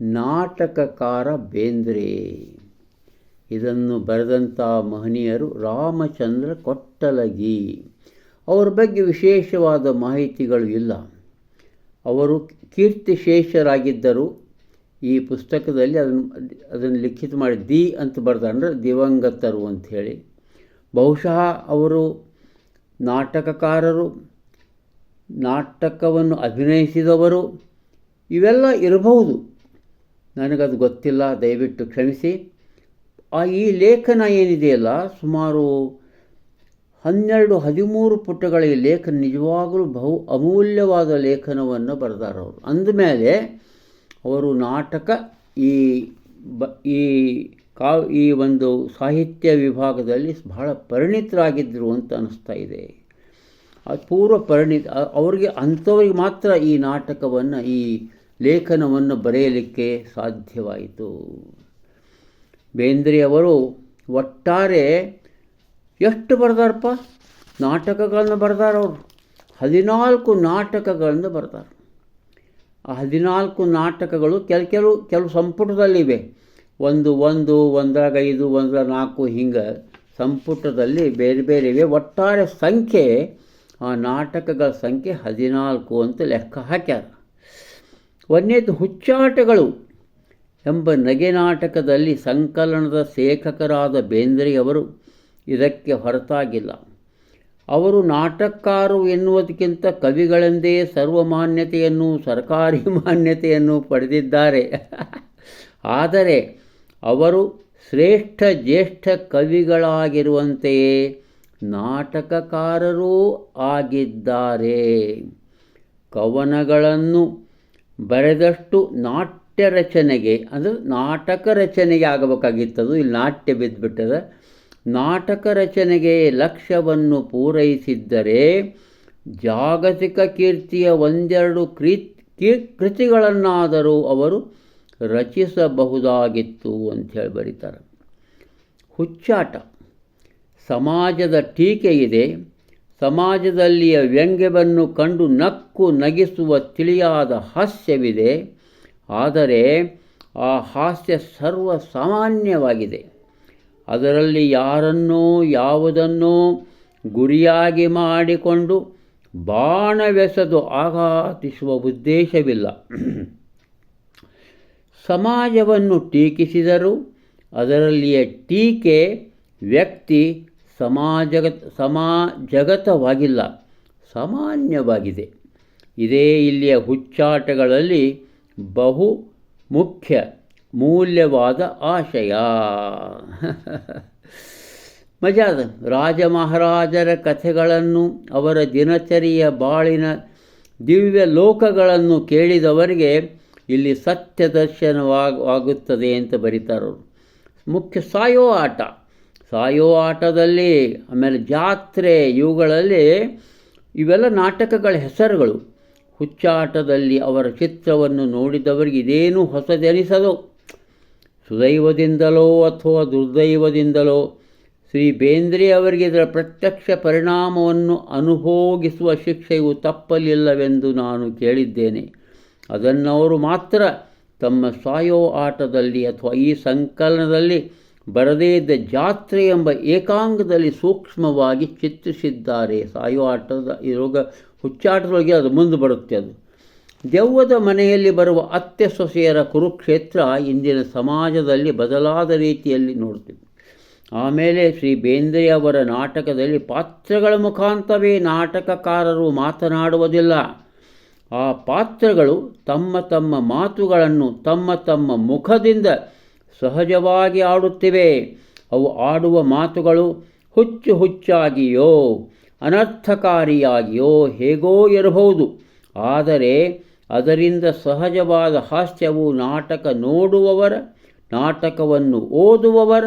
ನಾಟಕಕಾರ ಬೇಂದ್ರೆ. ಇದನ್ನು ಬರೆದಂಥ ಮಹನೀಯರು ರಾಮಚಂದ್ರ ಕೊಟ್ಟಲಗಿ. ಅವರ ಬಗ್ಗೆ ವಿಶೇಷವಾದ ಮಾಹಿತಿಗಳು ಇಲ್ಲ. ಅವರು ಕೀರ್ತಿಶೇಷರಾಗಿದ್ದರು ಈ ಪುಸ್ತಕದಲ್ಲಿ ಅದನ್ನು ಅದನ್ನು ಲಿಖಿತ ಮಾಡಿ ದಿ ಅಂತ ಬರೆದಂದ್ರೆ ದಿವಂಗತರು ಅಂಥೇಳಿ ಬಹುಶಃ ಅವರು ನಾಟಕಕಾರರು, ನಾಟಕವನ್ನು ಅಭಿನಯಿಸಿದವರು, ಇವೆಲ್ಲ ಇರಬಹುದು. ನನಗದು ಗೊತ್ತಿಲ್ಲ, ದಯವಿಟ್ಟು ಕ್ಷಮಿಸಿ. ಆ ಈ ಲೇಖನ ಏನಿದೆಯಲ್ಲ, ಸುಮಾರು ಹನ್ನೆರಡು, ಹದಿಮೂರು ಪುಟಗಳ ಈ ಲೇಖನ ನಿಜವಾಗಲೂ ಬಹು ಅಮೂಲ್ಯವಾದ ಲೇಖನವನ್ನು ಬರೆದಾರವರು ಅಂದಮೇಲೆ ಅವರು ನಾಟಕ ಈ ಬ, ಈ ಕಾ, ಈ ಒಂದು ಸಾಹಿತ್ಯ ವಿಭಾಗದಲ್ಲಿ ಬಹಳ ಪರಿಣಿತರಾಗಿದ್ದರು ಅಂತ ಅನ್ನಿಸ್ತಾ ಇದೆ. ಪೂರ್ವ ಪರಿಣಿತ ಅವರಿಗೆ ಅಂಥವ್ರಿಗೆ ಮಾತ್ರ ಈ ನಾಟಕವನ್ನು ಈ ಲೇಖನವನ್ನು ಬರೆಯಲಿಕ್ಕೆ ಸಾಧ್ಯವಾಯಿತು. ಬೇಂದ್ರೆಯವರು ಒಟ್ಟಾರೆ ಎಷ್ಟು ಬರೆದಾರಪ್ಪ? ನಾಟಕಗಳನ್ನು ಬರೆದಾರವರು ಹದಿನಾಲ್ಕು ನಾಟಕಗಳನ್ನು ಬರ್ತಾರೆ ಆ ಹದಿನಾಲ್ಕು ನಾಟಕಗಳು ಕೆಲ ಕೆಲವು ಕೆಲವು ಸಂಪುಟದಲ್ಲಿವೆ. ಒಂದು ಒಂದು, ಒಂದರಾಗ ಐದು ಒಂದರ ನಾಲ್ಕು ಹಿಂಗೆ ಸಂಪುಟದಲ್ಲಿ ಬೇರೆ ಬೇರೆ ಇವೆ. ಒಟ್ಟಾರೆ ಸಂಖ್ಯೆ, ಆ ನಾಟಕಗಳ ಸಂಖ್ಯೆ ಹದಿನಾಲ್ಕು ಅಂತ ಲೆಕ್ಕ ಹಾಕ್ಯಾರ. ಒಂದನೇದು ಹುಚ್ಚಾಟಗಳು ಎಂಬ ನಗೆ ನಾಟಕದಲ್ಲಿ ಸಂಕಲನದ ಲೇಖಕರಾದ ಬೇಂದ್ರೆಯವರು ಇದಕ್ಕೆ ಹೊರತಾಗಿಲ್ಲ. ಅವರು ನಾಟಕಕಾರರು ಎನ್ನುವುದಕ್ಕಿಂತ ಕವಿಗಳೆಂದೇ ಸರ್ವಮಾನ್ಯತೆಯನ್ನು, ಸರ್ಕಾರಿ ಮಾನ್ಯತೆಯನ್ನು ಪಡೆದಿದ್ದಾರೆ. ಆದರೆ ಅವರು ಶ್ರೇಷ್ಠ ಜ್ಯೇಷ್ಠ ಕವಿಗಳಾಗಿರುವಂತೆಯೇ ನಾಟಕಕಾರರೂ ಆಗಿದ್ದಾರೆ. ಕವನಗಳನ್ನು ಬರೆದಷ್ಟು ನಾಟ್ಯ ರಚನೆಗೆ ಅಂದರೆ ನಾಟಕ ರಚನೆಗೆ ಆಗಬೇಕಾಗಿತ್ತದು ಇಲ್ಲಿ ನಾಟ್ಯ ಬಿದ್ದುಬಿಟ್ಟದ ನಾಟಕ ರಚನೆಗೆ ಲಕ್ಷ್ಯವನ್ನು ಪೂರೈಸಿದ್ದರೆ ಜಾಗತಿಕ ಕೀರ್ತಿಯ ಒಂದೆರಡು ಕೃತಿ ಕೃತಿಗಳನ್ನಾದರೂ ಅವರು ರಚಿಸಬಹುದಾಗಿತ್ತು ಅಂಥೇಳಿ ಬರೀತಾರೆ. ಹುಚ್ಚಾಟ. ಸಮಾಜದ ಟೀಕೆ ಇದೆ ಸಮಾಜದಲ್ಲಿಯ ವ್ಯಂಗ್ಯವನ್ನು ಕಂಡು ನಕ್ಕು ನಗಿಸುವ ತಿಳಿಯಾದ ಹಾಸ್ಯವಿದೆ. ಆದರೆ ಆ ಹಾಸ್ಯ ಸರ್ವಸಾಮಾನ್ಯವಾಗಿದೆ. ಅದರಲ್ಲಿ ಯಾರನ್ನೋ ಯಾವುದನ್ನೋ ಗುರಿಯಾಗಿ ಮಾಡಿಕೊಂಡು ಬಾಣವೆಸೆದು ಆಘಾತಿಸುವ ಉದ್ದೇಶವಿಲ್ಲ. ಸಮಾಜವನ್ನು ಟೀಕಿಸಿದರೂ ಅದರಲ್ಲಿಯ ಟೀಕೆ ವ್ಯಕ್ತಿ ಸಮಾಜಗತ್, ಸಮಾಜಗತವಾಗಿಲ್ಲ, ಸಾಮಾನ್ಯವಾಗಿದೆ. ಇದೇ ಇಲ್ಲಿಯ ಹುಚ್ಚಾಟಗಳಲ್ಲಿ ಬಹು ಮುಖ್ಯ ಮೂಲ್ಯವಾದ ಆಶಯ. ಮಜಾದ ರಾಜ ಮಹಾರಾಜರ ಕಥೆಗಳನ್ನು ಅವರ ದಿನಚರಿಯ ಬಾಳಿನ ದಿವ್ಯ ಲೋಕಗಳನ್ನು ಕೇಳಿದವರಿಗೆ ಇಲ್ಲಿ ಸತ್ಯ ದರ್ಶನವಾಗುತ್ತದೆ ಅಂತ ಬರೀತಾರವರು. ಮುಖ್ಯ ಸಾಯೋ ಆಟ. ಸಾಯೋ ಆಟದಲ್ಲಿ, ಆಮೇಲೆ ಜಾತ್ರೆ ಇವುಗಳಲ್ಲಿ ಇವೆಲ್ಲ ನಾಟಕಗಳ ಹೆಸರುಗಳು. ಹುಚ್ಚಾಟದಲ್ಲಿ ಅವರ ಚಿತ್ರವನ್ನು ನೋಡಿದವರಿಗೆ ಇದೇನೂ ಹೊಸದೆನಿಸದು ಸುದೈವದಿಂದಲೋ ಅಥವಾ ದುರ್ದೈವದಿಂದಲೋ ಶ್ರೀ ಬೇಂದ್ರೆ ಅವರಿಗೆ ಇದರ ಪ್ರತ್ಯಕ್ಷ ಪರಿಣಾಮವನ್ನು ಅನುಭೋಗಿಸುವ ಶಿಕ್ಷೆಯು ತಪ್ಪಲಿಲ್ಲವೆಂದು ನಾನು ಕೇಳಿದ್ದೇನೆ. ಅದನ್ನವರು ಮಾತ್ರ ತಮ್ಮ ಸಾಯೋ ಆಟದಲ್ಲಿ ಅಥವಾ ಈ ಸಂಕಲನದಲ್ಲಿ ಬರದೇ ಇದ್ದ ಜಾತ್ರೆ ಎಂಬ ಏಕಾಂಗದಲ್ಲಿ ಸೂಕ್ಷ್ಮವಾಗಿ ಚಿತ್ರಿಸಿದ್ದಾರೆ. ಸಾಯೋ ಆಟದ ಈ ರೋಗ ಹುಚ್ಚಾಟದೊಳಗೆ ಅದು ಮುಂದೆ ಬರುತ್ತೆ ಅದು. ದೆವ್ವದ ಮನೆಯಲ್ಲಿ ಬರುವ ಅತ್ತೆ ಸೊಸೆಯರ ಕುರುಕ್ಷೇತ್ರ ಇಂದಿನ ಸಮಾಜದಲ್ಲಿ ಬದಲಾದ ರೀತಿಯಲ್ಲಿ ನೋಡ್ತೀವಿ. ಆಮೇಲೆ ಶ್ರೀ ಬೇಂದ್ರೆ ಅವರ ನಾಟಕದಲ್ಲಿ ಪಾತ್ರಗಳ ಮುಖಾಂತರವೇ ನಾಟಕಕಾರರು ಮಾತನಾಡುವುದಿಲ್ಲ. ಆ ಪಾತ್ರಗಳು ತಮ್ಮ ತಮ್ಮ ಮಾತುಗಳನ್ನು ತಮ್ಮ ತಮ್ಮ ಮುಖದಿಂದ ಸಹಜವಾಗಿ ಆಡುತ್ತಿವೆ. ಅವು ಆಡುವ ಮಾತುಗಳು ಹುಚ್ಚು ಹುಚ್ಚಾಗಿಯೋ, ಅನರ್ಥಕಾರಿಯಾಗಿಯೋ ಹೇಗೋ ಇರಬಹುದು. ಆದರೆ ಅದರಿಂದ ಸಹಜವಾದ ಹಾಸ್ಯವು ನಾಟಕ ನೋಡುವವರ, ನಾಟಕವನ್ನು ಓದುವವರ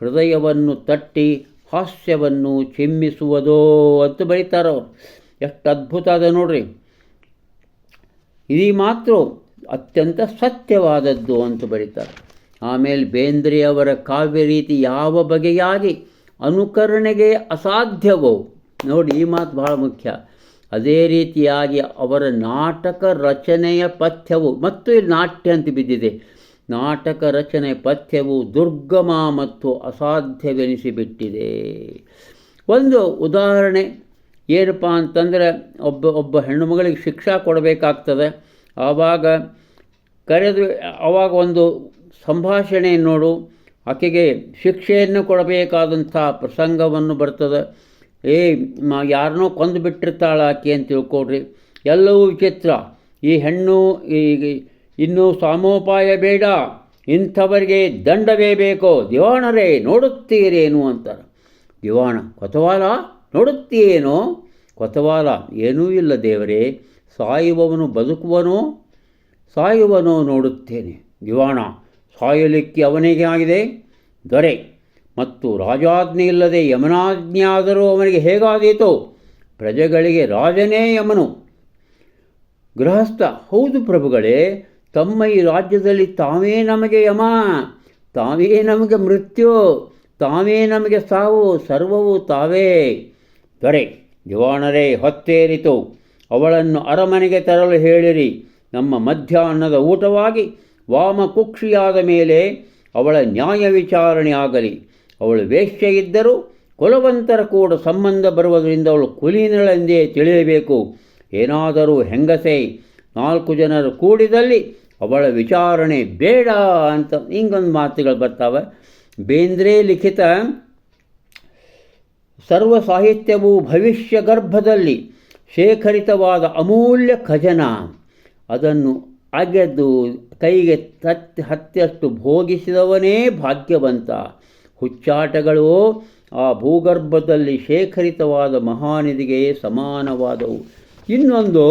ಹೃದಯವನ್ನು ತಟ್ಟಿ ಹಾಸ್ಯವನ್ನು ಚಿಮ್ಮಿಸುವುದೋ ಅಂತ ಬರೀತಾರವ್ರು ಎಷ್ಟು ಅದ್ಭುತ ಅದ ನೋಡ್ರಿ. ಈ ಮಾತ್ರ ಅತ್ಯಂತ ಸತ್ಯವಾದದ್ದು ಅಂತ ಬರೀತಾರೆ. ಆಮೇಲೆ ಬೇಂದ್ರೆಯವರ ಕಾವ್ಯ ರೀತಿ ಯಾವ ಬಗೆಯಾಗಿ ಅನುಕರಣೆಗೆ ಅಸಾಧ್ಯವೋ. ನೋಡಿ ಈ ಮಾತು ಬಹಳ ಮುಖ್ಯ. ಅದೇ ರೀತಿಯಾಗಿ ಅವರ ನಾಟಕ ರಚನೆಯ ಪಥ್ಯವು, ಮತ್ತು ಇಲ್ಲಿ ನಾಟ್ಯ ಅಂತ ಬಿದ್ದಿದೆ. ನಾಟಕ ರಚನೆ ಪಥ್ಯವು ದುರ್ಗಮ ಮತ್ತು ಅಸಾಧ್ಯವೆನಿಸಿಬಿಟ್ಟಿದೆ. ಒಂದು ಉದಾಹರಣೆ ಏನಪ್ಪ ಅಂತಂದರೆ, ಒಬ್ಬ ಒಬ್ಬ ಹೆಣ್ಣು ಮಗಳಿಗೆ ಶಿಕ್ಷಾ ಕೊಡಬೇಕಾಗ್ತದೆ. ಆವಾಗ ಕರೆದು, ಆವಾಗ ಒಂದು ಸಂಭಾಷಣೆ ನೋಡು, ಆಕೆಗೆ ಶಿಕ್ಷೆಯನ್ನು ಕೊಡಬೇಕಾದಂಥ ಪ್ರಸಂಗವನ್ನು ಬರ್ತದೆ. ಏ, ಮ, ಯಾರನ್ನೋ ಕೊಂದು ಬಿಟ್ಟಿರ್ತಾಳೆ ಆಕೆ ಅಂತ ತಿಳ್ಕೊಡ್ರಿ ಎಲ್ಲವೂ ವಿಚಿತ್ರ. ಈ ಹೆಣ್ಣು ಈಗ ಇನ್ನೂ ಸಾಮೋಪಾಯ ಬೇಡ. ಇಂಥವರಿಗೆ ದಂಡವೇ ಬೇಕೋ? ದಿವಾಣರೇ, ನೋಡುತ್ತೀರೇನು ಅಂತಾರೆ. ದಿವಾಣ, ಕೊತವಾಲ? ನೋಡುತ್ತೀಯೇನೋ? ಕೊತವಾಲ, ಏನೂ ಇಲ್ಲ ದೇವರೇ. ಸಾಯುವವನು ಬದುಕುವನೋ? ಸಾಯುವನೋ ನೋಡುತ್ತೇನೆ. ದಿವಾಣ ಸಾಯಲಿಕ್ಕೆ ಅವನಿಗೆ ಆಗಿದೆ. ದೊರೆ, ಮತ್ತು ರಾಜಾಜ್ಞೆ ಇಲ್ಲದೆ ಯಮನಾಜ್ಞೆ ಆದರೂ ಅವನಿಗೆ ಹೇಗಾದೀತು? ಪ್ರಜೆಗಳಿಗೆ ರಾಜನೇ ಯಮನು. ಗೃಹಸ್ಥ, ಹೌದು ಪ್ರಭುಗಳೇ, ತಮ್ಮ ಈ ರಾಜ್ಯದಲ್ಲಿ ತಾವೇ ನಮಗೆ ಯಮ, ತಾವೇ ನಮಗೆ ಮೃತ್ಯು, ತಾವೇ ನಮಗೆ ಸಾವು, ಸರ್ವವು ತಾವೇ. ದೊರೆ ದಿವಾಣರೇ ಹೊತ್ತೇರಿತು. ಅವಳನ್ನು ಅರಮನೆಗೆ ತರಲು ಹೇಳಿರಿ. ನಮ್ಮ ಮಧ್ಯಾಹ್ನದ ಊಟವಾಗಿ ವಾಮಕುಕ್ಷಿಯಾದ ಮೇಲೆ ಅವಳ ನ್ಯಾಯ ವಿಚಾರಣೆ ಆಗಲಿ. ಅವಳು ವೇಶ್ಯ ಇದ್ದರೂ ಕುಲವಂತರ ಕೂಡ ಸಂಬಂಧ ಬರುವುದರಿಂದ ಅವಳು ಕುಲೀನಳೆಂದೇ ತಿಳಿಯಬೇಕು. ಏನಾದರೂ ಹೆಂಗಸೆ ನಾಲ್ಕು ಜನರು ಕೂಡಿದಲ್ಲಿ ಅವಳ ವಿಚಾರಣೆ ಬೇಡ ಅಂತ ಹಿಂಗೊಂದು ಮಾತುಗಳು ಬರ್ತಾವೆ. ಬೇಂದ್ರೆ ಲಿಖಿತ, ಸರ್ವ ಸಾಹಿತ್ಯವು ಭವಿಷ್ಯ ಗರ್ಭದಲ್ಲಿ ಶೇಖರಿತವಾದ ಅಮೂಲ್ಯ ಖಜನ. ಅದನ್ನು ಅಗೆದು ಕೈಗೆ ತತ್ ಹತ್ತಷ್ಟು ಭೋಗಿಸಿದವನೇ ಭಾಗ್ಯವಂತ. ಹುಚ್ಚಾಟಗಳು ಆ ಭೂಗರ್ಭದಲ್ಲಿ ಶೇಖರಿತವಾದ ಮಹಾನಿಧಿಗೆ ಸಮಾನವಾದವು. ಇನ್ನೊಂದು,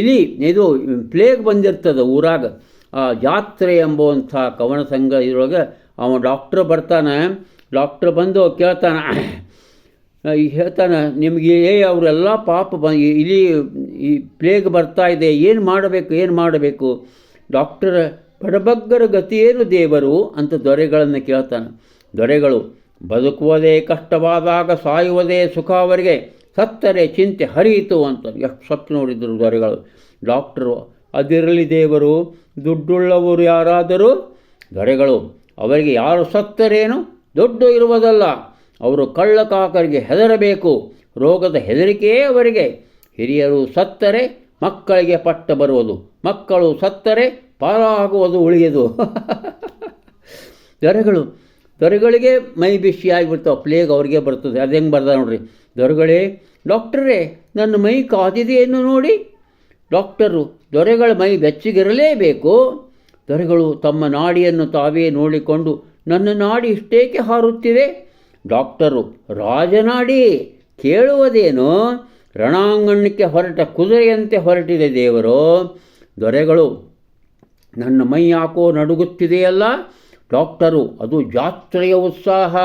ಇಲಿ, ಇದು ಪ್ಲೇಗ್ ಬಂದಿರ್ತದೆ ಊರಾಗ. ಆ ಜಾತ್ರೆ ಎಂಬುವಂಥ ಕವನ ಸಂಘ ಇದ್ರೊಳಗೆ ಅವ ಡಾಕ್ಟ್ರ್ ಬರ್ತಾನೆ. ಡಾಕ್ಟ್ರ್ ಬಂದು ಕೇಳ್ತಾನೆ ಹೇಳ್ತಾನೆ, ನಿಮಗೆ ಏ, ಅವರೆಲ್ಲ ಪಾಪ ಬ ಇಲಿ, ಈ ಪ್ಲೇಗ್ ಬರ್ತಾ ಇದೆ, ಏನು ಮಾಡಬೇಕು ಏನು ಮಾಡಬೇಕು? ಡಾಕ್ಟರ್ ಬಡಬಗ್ಗರ ಗತಿಯೇನು ದೇವರು ಅಂತ ದೊರೆಗಳನ್ನು ಕೇಳ್ತಾನೆ. ದೊರೆಗಳು ಬದುಕುವುದೇ ಕಷ್ಟವಾದಾಗ ಸಾಯುವುದೇ ಸುಖ ಅವರಿಗೆ. ಸತ್ತರೆ ಚಿಂತೆ ಹರಿಯಿತು ಅಂತ ಎಷ್ಟು ಸತ್ತು ನೋಡಿದರು ದೊರೆಗಳು. ಡಾಕ್ಟರು, ಅದಿರಲಿ ದೇವರು, ದುಡ್ಡುಳ್ಳವರು ಯಾರಾದರೂ? ದೊರೆಗಳು, ಅವರಿಗೆ ಯಾರು ಸತ್ತರೇನು? ದುಡ್ಡು ಇರುವುದಲ್ಲ. ಅವರು ಕಳ್ಳಕಾಕರಿಗೆ ಹೆದರಬೇಕು. ರೋಗದ ಹೆದರಿಕೆಯೇ ಅವರಿಗೆ. ಹಿರಿಯರು ಸತ್ತರೆ ಮಕ್ಕಳಿಗೆ ಪಟ್ಟ ಬರುವುದು. ಮಕ್ಕಳು ಸತ್ತರೆ ಪಾರಾಗುವುದು ಉಳಿಯದು. ದೊರೆಗಳು, ದೊರೆಗಳಿಗೆ ಮೈ ಬಿಸಿ ಆಗಿಬಿಡ್ತಾವೆ. ಪ್ಲೇಗ್ ಅವ್ರಿಗೆ ಬರ್ತದೆ. ಅದು ಹೆಂಗೆ ಬರ್ತದೆ ನೋಡ್ರಿ. ದೊರೆಗಳೇ ಡಾಕ್ಟರೇ ನನ್ನ ಮೈ ಕಾದಿದೆಯನ್ನು ನೋಡಿ ಡಾಕ್ಟರು ದೊರೆಗಳ ಮೈ ಬೆಚ್ಚಿಗಿರಲೇಬೇಕು. ದೊರೆಗಳು ತಮ್ಮ ನಾಡಿಯನ್ನು ತಾವೇ ನೋಡಿಕೊಂಡು ನನ್ನ ನಾಡಿ ಇಷ್ಟೇಕೆ ಹಾರುತ್ತಿದೆ ಡಾಕ್ಟರು, ರಾಜನಾಡಿ ಕೇಳುವುದೇನು? ರಣಾಂಗಣಕ್ಕೆ ಹೊರಟ ಕುದುರೆಯಂತೆ ಹೊರಟಿದೆ ದೇವರು, ದೊರೆಗಳು, ನನ್ನ ಮೈ ಯಾಕೋ ನಡುಗುತ್ತಿದೆಯಲ್ಲ? ಡಾಕ್ಟರು, ಅದು ಜಾತ್ರೆಯ ಉತ್ಸಾಹ.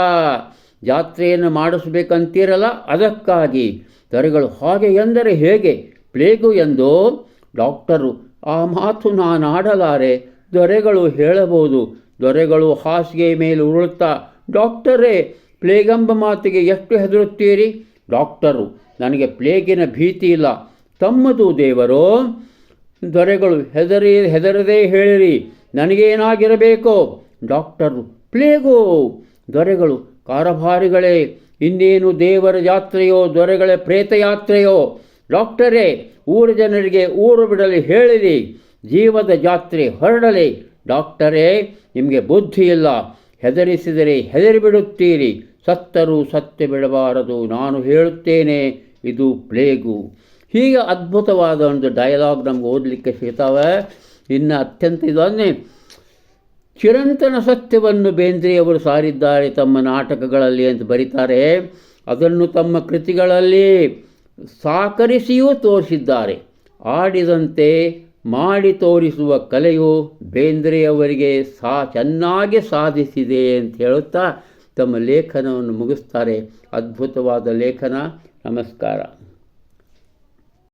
ಜಾತ್ರೆಯನ್ನು ಮಾಡಿಸ್ಬೇಕಂತೀರಲ್ಲ? ಅದಕ್ಕಾಗಿ. ದೊರೆಗಳು, ಹಾಗೆ ಎಂದರೆ ಹೇಗೆ? ಪ್ಲೇಗು ಎಂದು ಡಾಕ್ಟರು, ಆ ಮಾತು ನಾನು ಆಡಲಾರೆ ದೊರೆಗಳು ಹೇಳಬಹುದು. ದೊರೆಗಳು ಹಾಸಿಗೆ ಮೇಲೆ ಉರುಳುತ್ತಾ, ಡಾಕ್ಟರೇ, ಪ್ಲೇಗಂಬ ಮಾತಿಗೆ ಎಷ್ಟು ಹೆದರುತ್ತೀರಿ? ಡಾಕ್ಟರು ನನಗೆ ಪ್ಲೇಗಿನ ಭೀತಿ ಇಲ್ಲ. ತಮ್ಮದು ದೇವರು, ದೊರೆಗಳು ಹೆದರಿ, ಹೆದರದೇ ಹೇಳಿರಿ. ನನಗೇನಾಗಿರಬೇಕೋ? ಡಾಕ್ಟರು, ಪ್ಲೇಗು, ದೊರೆಗಳು ಕಾರಭಾರಿಗಳೇ, ಇನ್ನೇನು ದೇವರ ಯಾತ್ರೆಯೋ, ದೊರೆಗಳ ಪ್ರೇತಯಾತ್ರೆಯೋ? ಡಾಕ್ಟರೇ, ಊರ ಜನರಿಗೆ ಊರು ಬಿಡಲಿ ಹೇಳಿರಿ. ಜೀವದ ಜಾತ್ರೆ ಹೊರಡಲಿ. ಡಾಕ್ಟರೇ, ನಿಮಗೆ ಬುದ್ಧಿ ಇಲ್ಲ. ಹೆದರಿಸಿದರೆ ಹೆದರಿಬಿಡುತ್ತೀರಿ ಸತ್ತರೂ ಸತ್ಯ ಬಿಡಬಾರದು ನಾನು ಹೇಳುತ್ತೇನೆ ಇದು ಪ್ಲೇಗು. ಹೀಗೆ ಅದ್ಭುತವಾದ ಒಂದು ಡಯಲಾಗ್ ನಮ್ಗೆ ಓದಲಿಕ್ಕೆ ಸಿಗ್ತಾವೆ. ಇನ್ನು ಅತ್ಯಂತ ಇದನ್ನೇ ಚಿರಂತನ ಸತ್ಯವನ್ನು ಬೇಂದ್ರೆಯವರು ಸಾರಿದ್ದಾರೆ ತಮ್ಮ ನಾಟಕಗಳಲ್ಲಿ ಅಂತ ಬರೀತಾರೆ. ಅದನ್ನು ತಮ್ಮ ಕೃತಿಗಳಲ್ಲಿ ಸಾಕರಿಸಿಯೂ ತೋರಿಸಿದ್ದಾರೆ. ಆಡಿದಂತೆ ಮಾಡಿ ತೋರಿಸುವ ಕಲೆಯು ಬೇಂದ್ರೆಯವರಿಗೆ ಸಾ, ಚೆನ್ನಾಗಿ ಸಾಧಿಸಿದೆ ಅಂತ ಹೇಳುತ್ತಾ ತಮ್ಮ ಲೇಖನವನ್ನು ಮುಗಿಸ್ತಾರೆ. ಅದ್ಭುತವಾದ ಲೇಖನ. ನಮಸ್ಕಾರ